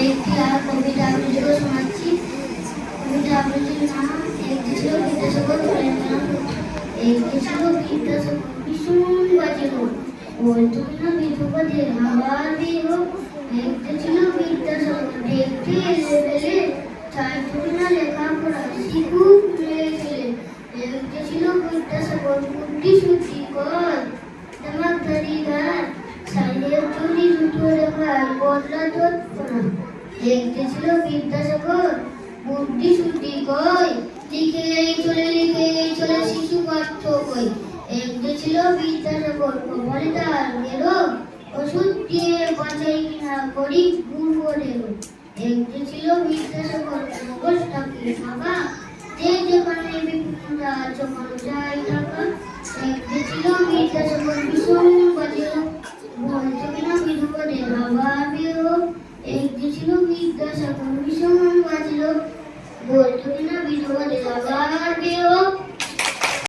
একটি আর কবিতা আবৃত্তি শোনাচ্ছি কবিতা আবৃত্তির নাম একটি ছিল বিদ্যাসাগর সুরেন্দ্রনাথ একটি ছিল বিদ্যাসাগর ভীষণ বাজিল বলতো কিনা বিধুপতির হাওয়া দিল একটি ছিল বিদ্যাসাগর দেখতে এলে বুদ্ধি কর দুটো রেখায় বদলা তৎক্ষণা দেখতে ছিল বিদ্যাসাগর, বুদ্ধি শুদ্ধি কই শিশু পাঠ্য কই। একটু ছিল বিদ্যাসাগর কপালে তার ওষুধ দিয়ে বাঁচাই কিনা করি গুণ বলে একটু ছিল বিদ্যাসাগর মগজটাকে ফাঁকা যে যেখানে বিপুলতা যায় টাকা একটু ছিল বিদ্যাসাগর ভীষণ বাজে বলতো কিনা ছিল বিদ্যাসাগর ভীষণ বাজল